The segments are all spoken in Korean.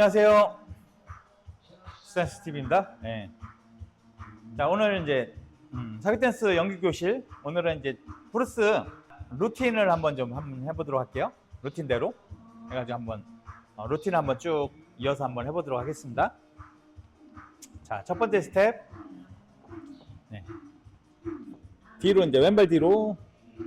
안녕하세요. 스탠스 TV입니다. 네. 자, 오늘 이제 음, 사기댄스 연기 교실. 오늘은 이제 브루스 루틴을 한번 좀 한번 해보도록 할게요. 루틴대로 해가지고 한번 어, 루틴 한번 쭉 이어서 한번 해보도록 하겠습니다. 자, 첫 번째 스텝. 네. 뒤로 이제 왼발 뒤로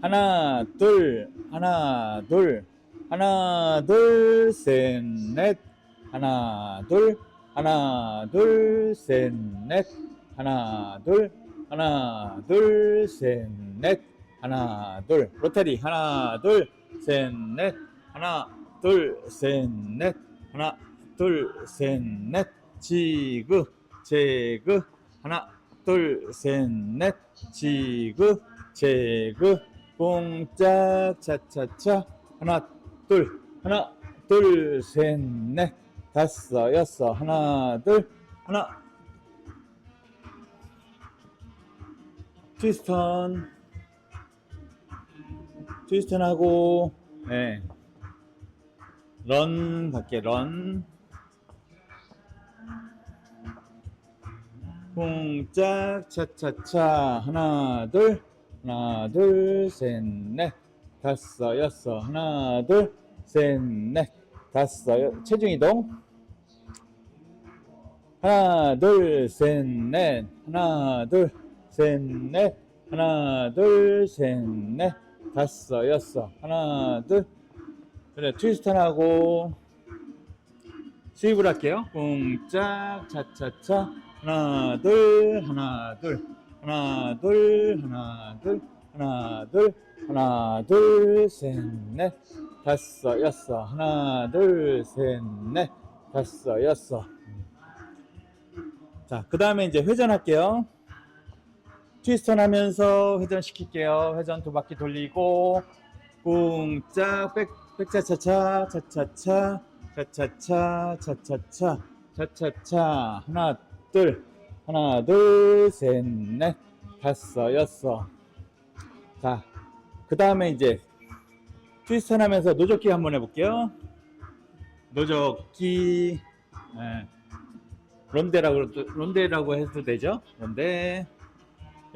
하나 둘 하나 둘 하나 둘 셋 넷 하나 둘 하나 둘 셋 넷. 하나 둘 하나 둘 셋 넷. 하나 둘. 로테리. 하나 둘 셋 넷. 하나 둘 셋 넷. 하나 둘 셋 넷. 지그 제그. 하나 둘 셋 넷. 지그 제그. 꽁짝 차차차. 하나 둘. 하나 둘 셋 넷 다섯 여섯 하나 둘 하나. 트위스턴. 트위스턴 하고 네. 런 갈게 런. 쿵짝 차차차. 하나 둘 하나 둘 셋 넷. 다섯 여섯 하나 둘 셋 넷. 다섯 여- 체중 이동 하나 둘 셋 넷. 하나 둘 셋 넷. 하나 둘 셋 넷. 다섯 여섯 하나 둘. 그래 트위스턴 하고. 스윕을 할게요. 쿵짝 차차차. 하나 둘 하나 둘. 하나 둘 하나 둘. 하나 둘. 하나 둘 셋 넷. 다섯 여섯 하나 둘 셋 넷. 다섯 여섯 자 그 다음에 이제 회전할게요. 트위스턴 하면서 회전 시킬게요. 회전 두 바퀴 돌리고 쿵짝 백 백차차차 차차차 차차차 차차차 차차차. 하나 둘. 하나 둘 셋 넷. 다섯 여섯 자 그 다음에 이제 트위스턴 하면서 노젓기 한번 해볼게요. 노젓기 예. 론데라고 론데라고 해도 되죠? 론데.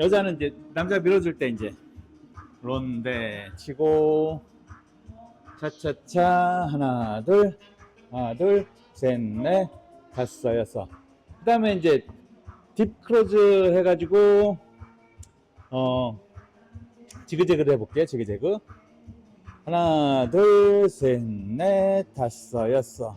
여자는 이제 남자 밀어줄 때 이제 론데 치고. 차차차. 하나 둘. 하나 둘셋넷. 다섯 여섯. 그 다음에 이제 딥 크로즈 해가지고 어 지그재그를 해볼게요. 지그재그. 하나 둘 셋 넷. 다섯 여섯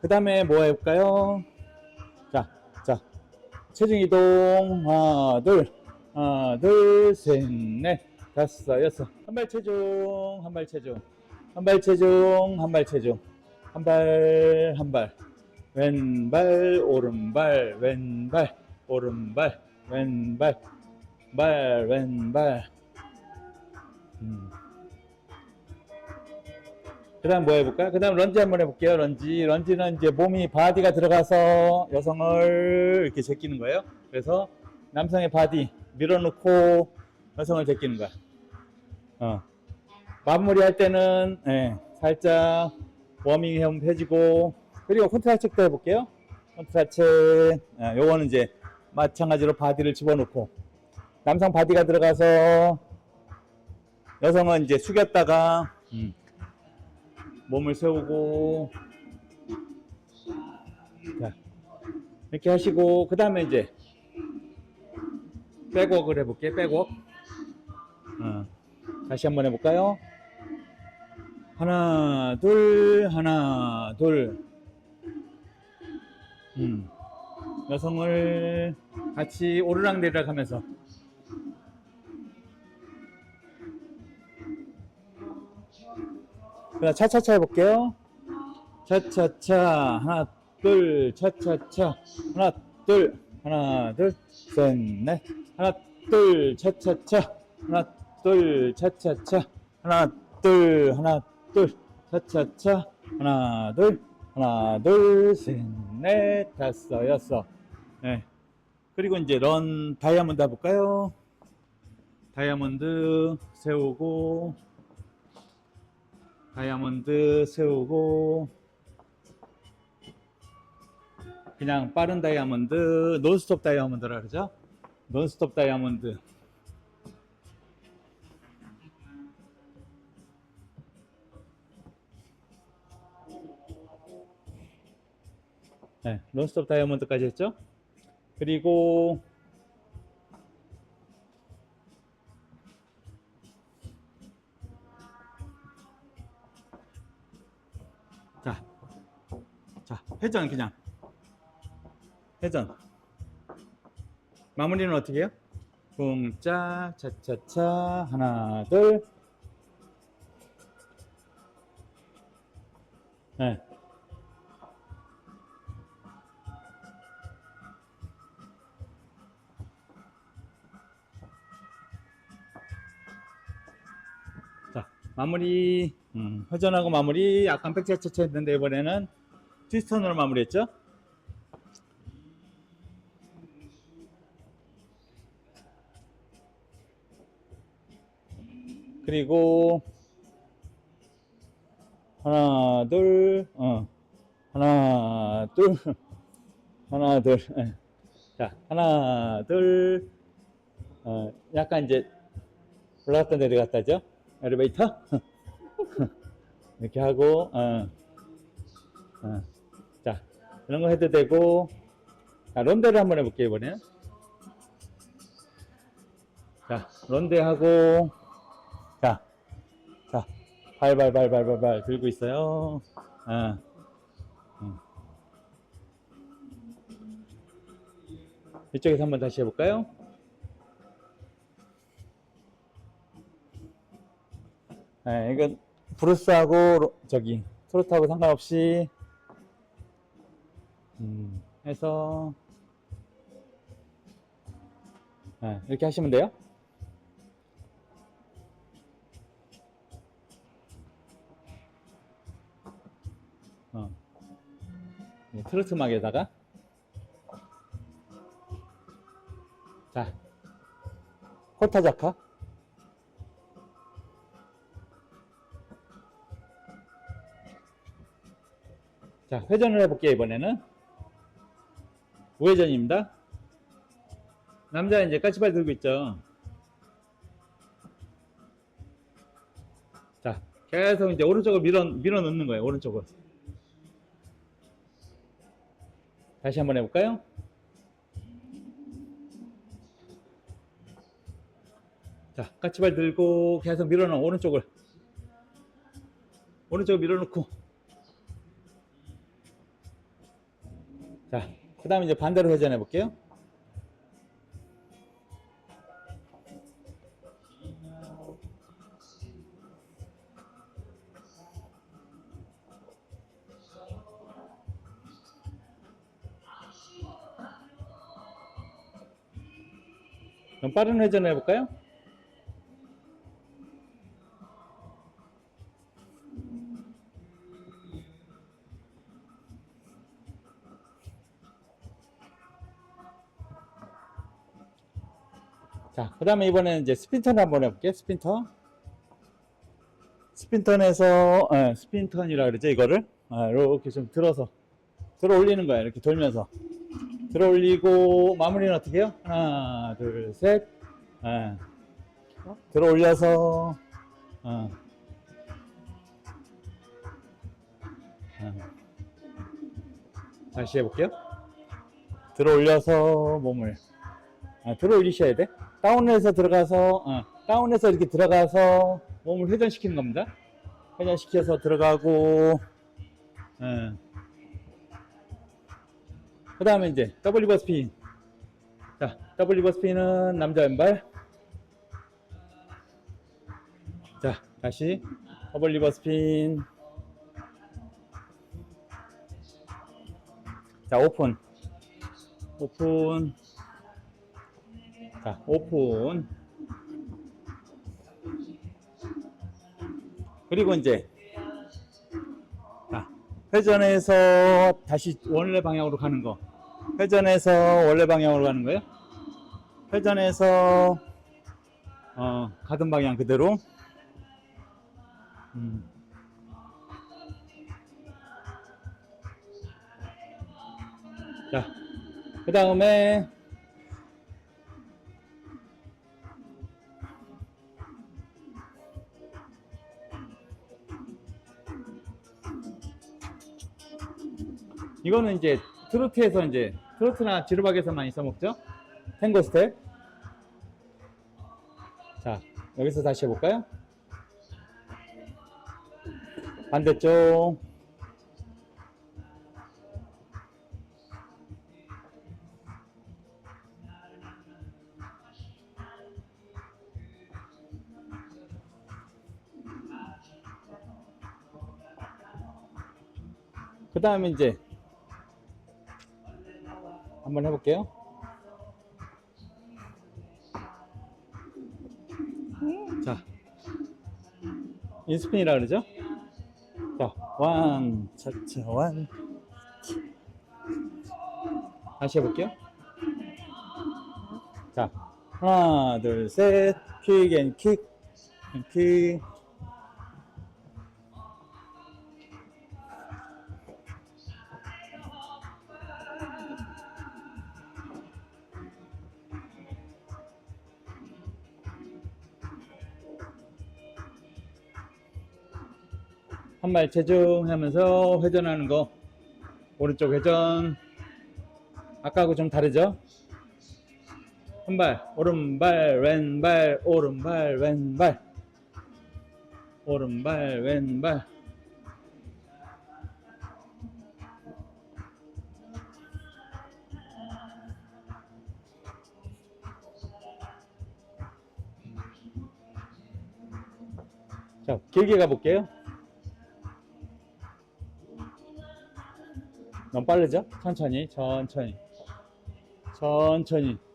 그 다음에 뭐 해볼까요? 자, 자, 체중 이동. 하나 둘. 하나 둘 셋 넷. 다섯 여섯. 한 발 체중 한 발 체중. 한 발 체중 한 발 체중. 한 발 한 발. 왼발 오른발. 왼발 오른발. 왼발. 발 왼발. 음. 그 다음 뭐 해볼까요? 그 다음 런지 한번 해볼게요. 런지. 런지는 이제 몸이 바디가 들어가서 여성을 이렇게 제끼는 거예요. 그래서 남성의 바디 밀어놓고 여성을 제끼는 거야. 어. 마무리 할 때는, 예, 살짝 워밍 해주고, 그리고 컨트라책도 해볼게요. 컨트라책. 예, 요거는 이제 마찬가지로 바디를 집어넣고, 남성 바디가 들어가서 여성은 이제 숙였다가, 음, 몸을 세우고. 자 이렇게 하시고 그 다음에 이제 백웍을 해볼게요 백웍 어, 다시 한번 해볼까요? 하나 둘 하나 둘. 음, 여성을 같이 오르락 내리락 하면서 자, 차차차 해볼게요. 차차차 하나 둘 차차차. 하나 둘 하나 둘 셋 넷. 하나 둘 차차차. 하나 둘 차차차. 하나 둘 하나 둘 차차차. 하나 둘 하나 둘 셋 넷. 다섯 여섯 네. 그리고 이제 런 다이아몬드 해볼까요? 다이아몬드 세우고 다이아몬드 세우고 그냥 빠른 다이아몬드 논스톱 다이아몬드라 그러죠? 논스톱 다이아몬드. 네, 논스톱 다이아몬드까지 했죠? 그리고 자, 자 회전 그냥 회전 마무리는 어떻게 해요? 쿵짝 차차차 하나 둘 네. 마무리 음, 회전하고 마무리 약간 백차차차 했는데 이번에는 트위스턴으로 마무리했죠 그리고 하나 둘 어. 하나 둘 하나 둘 예. 자, 하나 둘 어, 약간 이제 올라갔다 내려갔다죠 엘리베이터 이렇게 하고 어. 어. 자 이런 거 해도 되고 자 런데를 한번 해볼게요 이번에는 자 런데 하고 자, 자, 발발발발발발 들고 있어요. 아, 음. 이쪽에서 한번 다시 해볼까요? 네, 이건 브루스하고 로- 저기 트로트하고 상관없이 음, 해서 네, 이렇게 하시면 돼요. 어. 네, 트로트 막에다가 자 호타자카 자 회전을 해볼게요 이번에는. 우회전입니다. 남자 이제 까치발 들고 있죠? 자 계속 이제 오른쪽으로 밀어 밀어 넣는 거예요 오른쪽으로. 다시 한번 해볼까요? 자, 까치발 들고 계속 밀어넣어 오른쪽을. 오른쪽을 밀어넣고 자, 그 다음에 이제 반대로 회전해 볼게요. 그럼 빠른 회전 해볼까요? 자, 그 다음에 이번에는 이제 스핀턴 한번 해볼게요. 스핀턴. 스핀턴에서, 예, 스핀턴이라 그러죠, 이거를. 아, 이렇게 좀 들어서, 들어 올리는 거예요. 이렇게 돌면서. 들어 올리고, 마무리는 어떻게 해요? 하나, 둘, 셋. 예. 들어 올려서, 어. 어. 다시 해볼게요. 들어 올려서 몸을 아, 들어 올리셔야 돼. 다운에서 들어가서 어, 다운에서 이렇게 들어가서 몸을 회전시키는 겁니다. 회전시켜서 들어가고 그 다음에 이제 더블 리버 스핀 자 더블 리버 스핀은 남자 왼발 자 다시 더블 리버 스핀 자, 오픈. 오픈. 자, 오픈. 그리고 이제 자, 회전해서 다시 원래 방향으로 가는 거. 회전해서 원래 방향으로 가는 거예요. 회전해서 어, 가던 방향 그대로. 음. 자, 그 다음에 이거는 이제 트로트에서 이제 트로트나 지루박에서 많이 써먹죠? 탱고 스텝. 자, 여기서 다시 해볼까요? 반대쪽. 그 다음에 이제 한번 해볼게요. 자, 인스핀이라 그러죠? 자, 완, 차차, 완. 다시 해볼게요. 자, 하나, 둘, 셋, 킥 앤 킥, 앤 킥. 한 발 체중하면서 회전하는 거. 오른쪽 회전. 아까하고 좀 다르죠? 한 발 오른발 왼발 오른발 왼발. 오른발 왼발. 자 길게 가볼게요 너무 빠르죠? 천천히, 천천히, 천천히.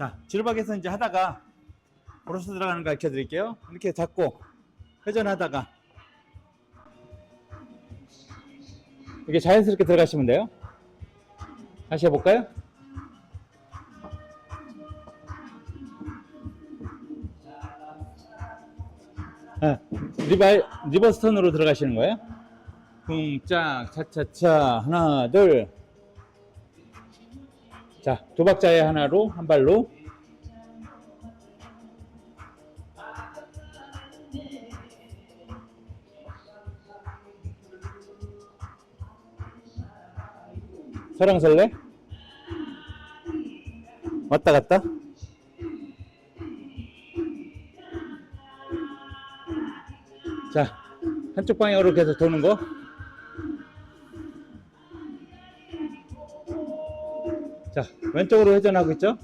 자, 지루박에서 이제 하다가 브로스 들어가는 거 가르쳐 드릴게요. 이렇게 잡고 회전하다가 이게 자연스럽게 들어가시면 돼요. 다시 해볼까요? 아, 리발, 리버스 턴으로 들어가시는 거예요? 쿵짝, 차차차, 하나, 둘. 자, 두 박자에 하나로, 한 발로. 설랑설레? 왔다 갔다? 자, 한쪽 방향으로 계속 도는 거. 왼쪽으로 회전하고 있죠?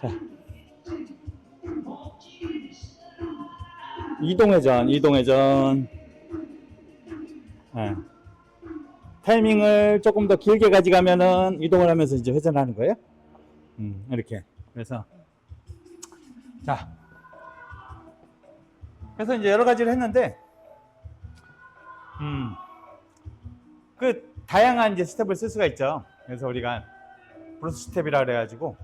자. 이동회전, 이동회전. 예. 타이밍을 조금 더 길게 가져가면은 이동을 하면서 이제 회전하는 거예요. 음, 이렇게. 그래서. 자. 그래서 이제 여러 가지를 했는데, 음, 그 다양한 이제 스텝을 쓸 수가 있죠. 그래서 우리가 브루스 스텝이라 그래가지고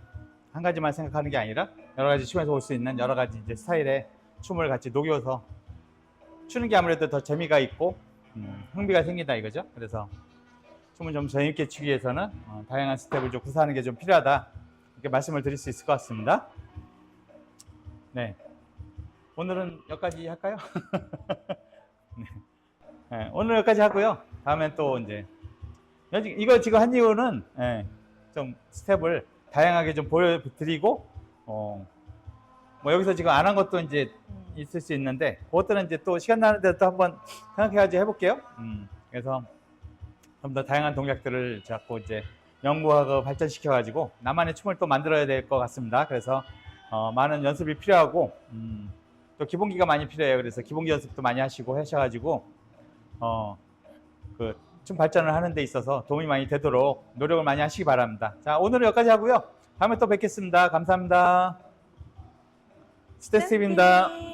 한 가지만 생각하는 게 아니라 여러 가지 춤에서 올 수 있는 여러 가지 이제 스타일의 춤을 같이 녹여서 추는 게 아무래도 더 재미가 있고 음, 흥미가 생긴다 이거죠. 그래서 춤을 좀 재밌게 추기 위해서는 어, 다양한 스텝을 좀 구사하는 게 좀 필요하다. 이렇게 말씀을 드릴 수 있을 것 같습니다. 네. 오늘은 여기까지 할까요? 네. 네, 오늘 여기까지 하고요. 다음엔 또 이제 이거 지금 한 이유는 예, 좀 스텝을 다양하게 좀 보여드리고 어, 뭐 여기서 지금 안 한 것도 이제 있을 수 있는데 그것들은 이제 또 시간 나는 데또 한번 생각해가지고 해볼게요. 음, 그래서 좀 더 다양한 동작들을 자꾸 이제 연구하고 발전시켜가지고 나만의 춤을 또 만들어야 될 것 같습니다. 그래서 어, 많은 연습이 필요하고 음, 또 기본기가 많이 필요해요. 그래서 기본기 연습도 많이 하시고 하셔가지고 어, 그 춤 발전을 하는 데 있어서 도움이 많이 되도록 노력을 많이 하시기 바랍니다. 자, 오늘은 여기까지 하고요. 다음에 또 뵙겠습니다. 감사합니다. 스테스입니다.